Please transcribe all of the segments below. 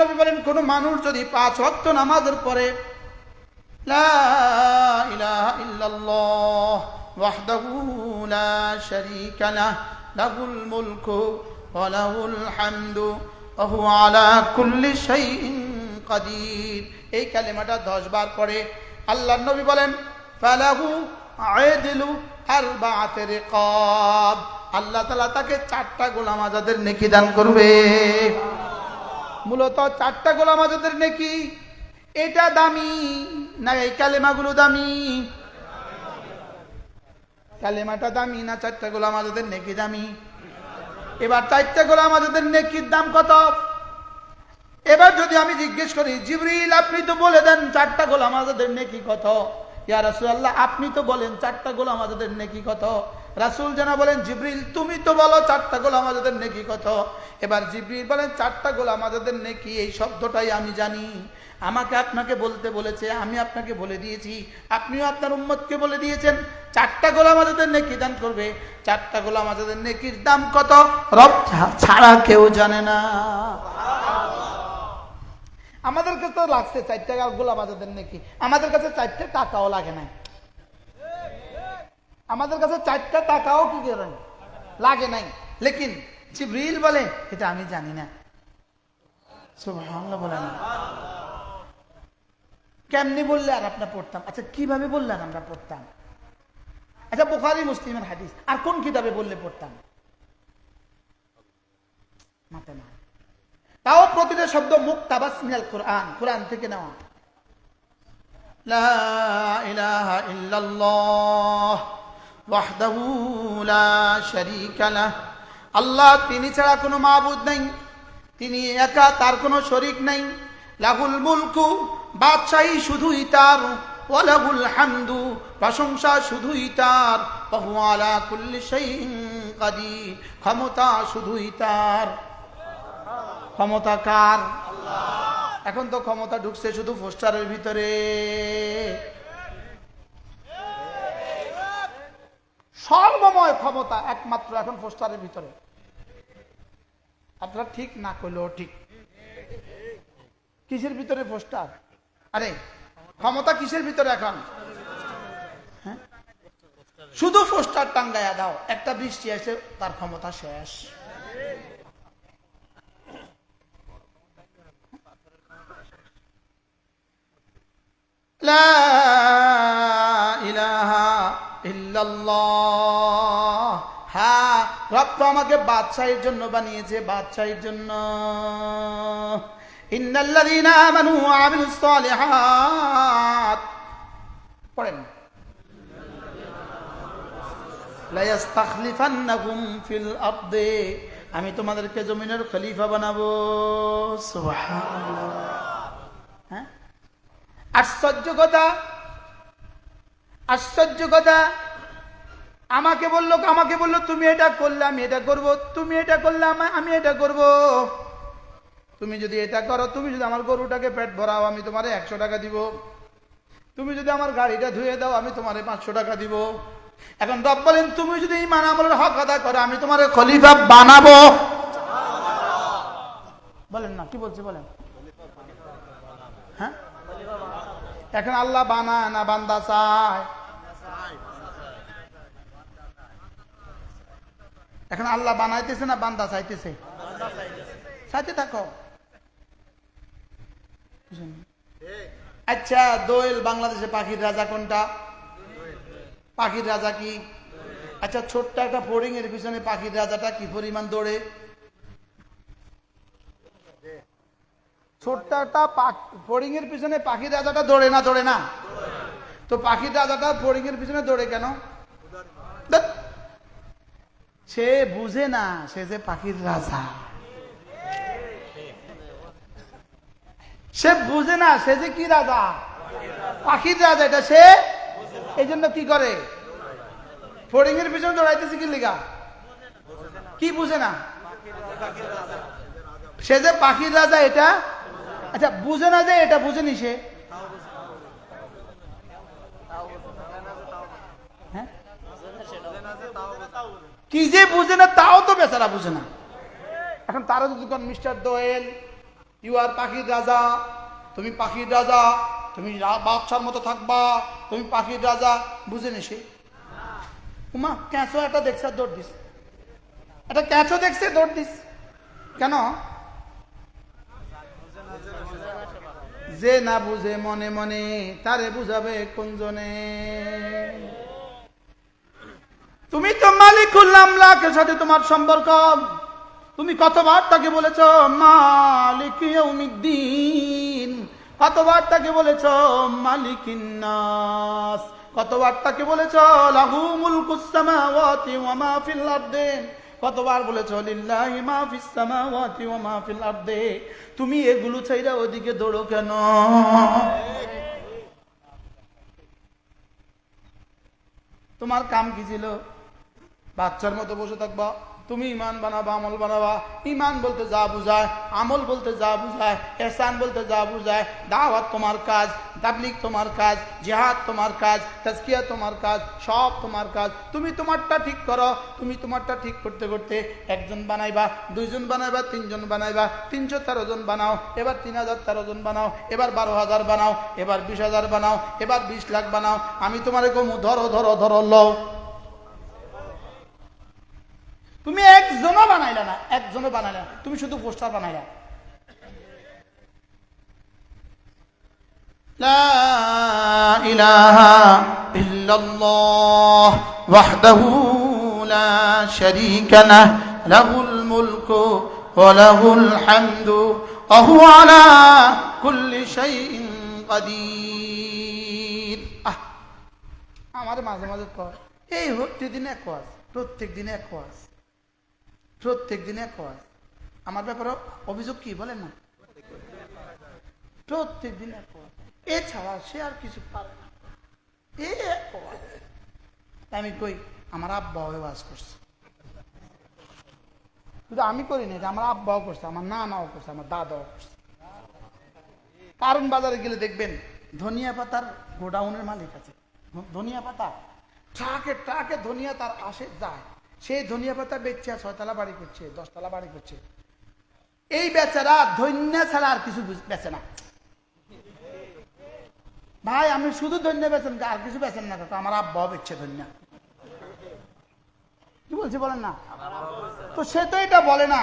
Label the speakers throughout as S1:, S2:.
S1: নবী বলেন, কোন মানুষ যদি পাঁচ ওয়াক্ত নামাজের পরে এই কালেমাটা 10 বার পড়ে আল্লাহর নবী বলেন, ফালাহু আয়দিলু আরবাআত রিকাব। আল্লাহ তাআলা তাকে চারটা গোলাম আজাদের নেকি দান করবে। মূলত চারটা গোলাম আজাদের নেকি। এটা দামি, না এই কালেমাগুলো দামি? কালেমাটা দামি না চারটা গোলাম আজাদের নেকি দামি? এবার চারটা গোলাম আজাদের নেকির দাম কত? এবার যদি আমি জিজ্ঞেস করি, জিবরিল, আপনি তো বলে দেন চারটা গোলাম আজাদের নেকি কত? ইয়া রাসূলুল্লাহ, আপনি তো বলেন চারটা গোলাম আজাদের নেকি কত? রাসূল যেন বলেন, জিবরিল, তুমি তো বলো চারটা গোলাম আজাদের নেকি কত? এবার জিব্রিল বলেন, চারটা গোলাম আজাদের নেকি, এই শব্দটাই আমি জানি। আমাকে আপনাকে বলতে বলেছে, আমি আপনাকে বলে দিয়েছি। আপনিও আপনার উম্মতকে বলে দিয়েছেন, চারটা গোলাম আজাদের নেকি দান করবে। চারটা গোলাম আজাদের নেকির দাম কত? রব ছাড়া কেউ জানে না। আমাদের কাছে তো লাগছে চার টাকা গোলাম আজাদের নাকি। আমাদের কাছে চারটে টাকাও লাগে না আমাদের কাছে চারটা টাকাও কি করে লাগে নাই। লেকিন জিবরিল বলে, এটা আমি জানি না। কেমনি বললে আর আপনার পড়তাম? আচ্ছা কীভাবে বললেন আমরা পড়তাম? আচ্ছা বুখারি, মুসলিমের হাদিস। আর কোন কিতাবে বললে পড়তাম? মাথা না তাও প্রতিটা শব্দ মুক্তাবাস মিনাল কোরআন কোরআন থেকে নেওয়া। লা ইলাহা ইল্লাল্লাহ। আল্লাহ, তিনি ছাড়া কোনো মাবুদ নেই। তিনি একা, তার কোনো শরিক নেই। লাহুল মুলকু, বাদশাহী শুধুই তার। ওয়ালাহুল হামদু, প্রশংসা শুধুই তার। ওয়া হুয়া আলা কুল্লি শাইইন ক্ষমতা শুধুই তার। ক্ষমতা কার? এখন তো ক্ষমতা ঢুকছে শুধু পোস্টারের ভিতরে। সর্বময় ক্ষমতা একমাত্র এখন পোস্টারের ভিতরে। আপনারা ঠিক না করলেও ঠিক। কিসের ভিতরে পোস্টার আরে, ক্ষমতা কিসের ভিতরে এখন? হ্যাঁ? শুধু পোস্টার টাঙ্গাইয়া দাও, একটা বৃষ্টি এসে তার ক্ষমতা শেষ। লা হ্যাঁ রব তো আমাকে বাদশাহীর জন্য বানিয়েছে, বাদশাহীর জন্য। ফিল আমি তোমাদেরকে জমিনের খলিফা বানাবো। হ্যাঁ? আশ্চর্য কথা আশ্চর্য কথা। আমাকে বলল আমাকে বলল, তুমি এটা করলে, আমি এটা করব, তুমি এটা করলে, আমি এটা করব। তুমি যদি এটা করো, তুমি যদি আমার গরুটাকে পেট ভরাও, আমি তোমারে একশো টাকা দিব। তুমি যদি আমার গাড়িটা ধুয়ে দাও, আমি তোমারে পাঁচশো টাকা দিব। এখন রব বলেন, তুমি যদি ইমান আমলের হক আদা করো, আমি তোমারে খলিফা বানাবো। বলেন না, কি বলছে, বলেন। হ্যাঁ? এখন আল্লাহ বানায় না বান্দা চায়? এখন আল্লাহ বানাইতেছে না বান্দা চাইতেছে? চাইতে থাকো। আচ্ছা দোয়েল বাংলাদেশে পাখির রাজা কোনটা? পাখির রাজা কি? আচ্ছা ছোট্ট একটা ফোরিং এর পিছনে পাখির রাজাটা কি পরিমাণ দৌড়ে? ছোট্ট একটা ফোরিং এর পিছনে পাখির রাজাটা দৌড়ে না দৌড়ে না? তো পাখির রাজাটা ফোরিং এর পিছনে দৌড়ে কেন? সে বুঝে না, সে যে পাখির রাজা। সে বুঝে না, সে যে কি রাজা? পাখির রাজা এটা সে? এই জন্য কি করে? ফোরিং এর পিছনে দৌড়াইতেছে কি লিগা? কি বুঝে না? সে যে পাখির রাজা এটা আচ্ছা বুঝে না যে এটা বুঝেনি সে? হ্যাঁ? কি যে বুঝে না, তাও তো বেচারা বুঝে না। এখন তারা যদি মিস্টার দোয়েল ইউ আর পাখির রাজা, তুমি পাখির রাজা, তুমি বাদশার মতো থাকবা, তুমি পাখির রাজা, বুঝে নি সে? উমা, ক্যাঁচো একটা দেখছে দৌড় দিস একটা ক্যাঁচো দেখছে, দৌড় দিস কেন? যে না বুঝে মনে মনে, তারে বুঝাবে কোনজনে? তুমি তো মালিকুল আমলাকের সাথে তোমার সম্পর্ক। তুমি কতবার তাকে বলেছ, মালিক কতবার তাকে বলেছ, মালিকিন নাস কতবার তাকে বলেছ, লাহু মুলকুস সামাওয়াতি ওয়া মা ফিল আরদি কতবার বলেছ, লিল্লাহি মা ফিস সামাওয়াতি ওয়া মা ফিল আরদে তুমি এগুলো ছাইরা ওদিকে দৌড়ো কেন? তোমার কাম কি ছিল? বাচ্চার মতো বসে থাকবা? তুমি ইমান বানাবা, আমল বানাবা। ইমান বলতে যা বুঝায়, আমল বলতে যা বুঝায়, এহসান বলতে যা বুঝায়, দাওয়াত তোমার কাজ তাবলিক তোমার কাজ, জেহাদ তোমার কাজ, তাজকিয়া তোমার কাজ, সব তোমার কাজ। তুমি তোমারটা ঠিক করো, তুমি তোমারটা ঠিক করতে করতে একজন বানাইবা, দুইজন বানাইবা, তিনজন বানাইবা, তিনশো তেরো জন বানাও, এবার তিন হাজার তেরো জন বানাও, এবার বারো হাজার বানাও, এবার বিশ হাজার বানাও, এবার বিশ লাখ বানাও। আমি তোমার কমু, ধরো ধরো ধরো, লও। তুমি একজনও বানাইলা না, একজনও বানাইলা না। তুমি শুধু পোস্টার বানাইলা। وحده لا شريك له له الملك وله الحمد وهو على كل شيء قدير আমার মাঝে মাঝে কয়, এই প্রতিদিন এক প্রত্যেক দিন এক প্রত্যেক দিন এক ওয়াজ আমার ব্যাপারে অভিযোগ কি বলেন না? প্রত্যেক দিন এক ওয়াজ এছাড়া সে আর কিছু পারে না। এ এক আমি কই, আমার আব্বাও ওয়াজ করছে। শুধু আমি করিনি এটা আমার আব্বাও করছে, আমার নানাও করছে, আমার দাদাও করছে। কারণ বাজারে গেলে দেখবেন, ধনিয়া পাতার গোডাউনের মালিক আছে। ধনিয়া পাতা, ট্রাকে ট্রাকে ধনিয়া তার আসে, যায়। সেই ধনিয়া পাতা বেচছে আর ছয়তলা বাড়ি করছে, দশতলা বাড়ি করছে। এই বেচারা ধন্য ছাড়া আর কিছু বেচে না। ভাই, আমি শুধু ধন্য বেচেন, আর কিছু বেচেন না কাকা, আমার আব্বাও বেচছে ধন্য। কি বলছে বলেন না? তো সে তো এটা বলে না।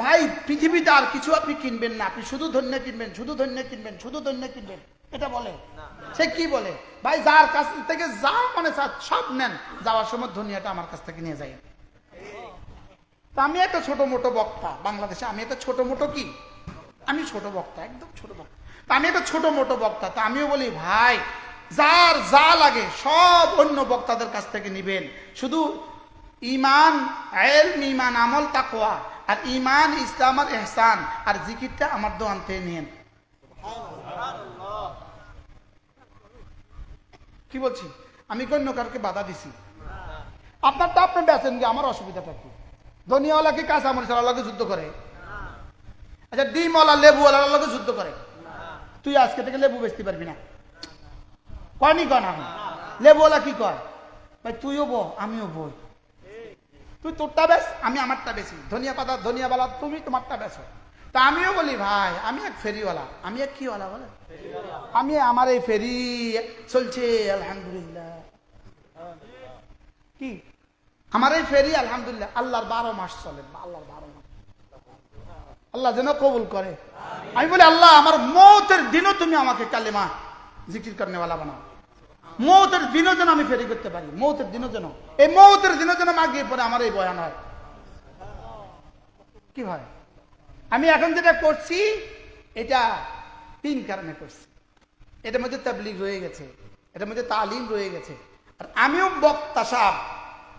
S1: ভাই, পৃথিবীতে আর কিছু আপনি কিনবেন না, আপনি শুধু ধন্য কিনবেন, শুধু ধন্য কিনবেন, শুধু ধন্য কিনবেন। এটা বলে। সে কি বলে? ভাই, যার কাছ থেকে যা মানে সব নেন, যাওয়ার সময় ধনিয়াটা আমার কাছ থেকে নিয়ে যায় তা আমি একটা ছোট মোটো বক্তা, বাংলাদেশে আমি একটা ছোট মোটো কি? আমি ছোট বক্তা, একদম ছোট বক্তা। তা আমি একটা ছোট মোটো বক্তা, তা আমিও বলি, ভাই, যার যা লাগে সব অন্য বক্তাদের কাছ থেকে নিবেন। শুধু ইমান এলম ইমান আমল তাকোয়া আর ইমান ইসলাম, আর এহসান আর জিকিরটা আমার দোকান থেকে নিয়েন। কি বলছি? আমি অন্য কারকে বাধা দিছি? আপনারটা আপনি বেচেন কি আমার অসুবিধাটা কি? ধনিয়াওয়ালা কি কাঁচা মরিচাওয়ালা লাগে যুদ্ধ করে। আচ্ছা ডিমওয়ালা লেবুওয়ালার লগে যুদ্ধ করে। তুই আজকে থেকে লেবু বেচতে পারবি না। কয়নি কয় না? লেবুওয়ালা কি কয়? ভাই, তুইও বো আমিও বই। তুই তোরটা বেশ আমি আমারটা বেশি ধনিয়া পাতা ধনিয়া বালা তুমি তোমারটা বেছো তা আমিও বলি, ভাই, আমি এক ফেরিওয়ালা। আমি এক কিওয়ালা বলে আমি আমার এই ফেরি চলছে, আলহামদুলিল্লাহ। কি? আমার এই ফেরি, আলহামদুলিল্লাহ। আল্লাহর বারো মাস চলে। আল্লাহর বারো মাস। আল্লাহ যেন কবুল করে। আমি বলি, আল্লাহ, আমার মৌতের দিনও তুমি আমাকে কালেমা জিকির করনেওয়ালা বানাও। মৌতের দিনও যেন আমি ফেরি করতে পারি। মৌতের দিনও যেন। এই মৌতের দিনও যেন মা মাগিয়ে পরে আমার এই বয়ান হয়। কি হয়? আমি এখন যেটা করছি, এটা তিন কারণে করছি। এটার মধ্যে তাবলিগ রয়ে গেছে। এটার মধ্যে তালিম রয়ে গেছে। আর আমিও বক্তা সাহ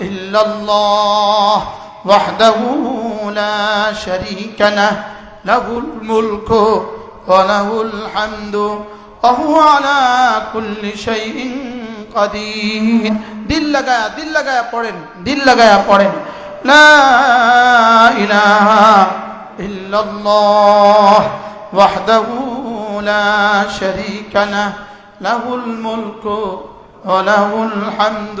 S1: إلا الله وحده لا شريك له له الملك وله الحمد وهو على كل شيء قدير دل لگایا دل لگایا پڑھیں دل لگایا پڑھیں لا إله إلا الله وحده لا شريك له له الملك وله الحمد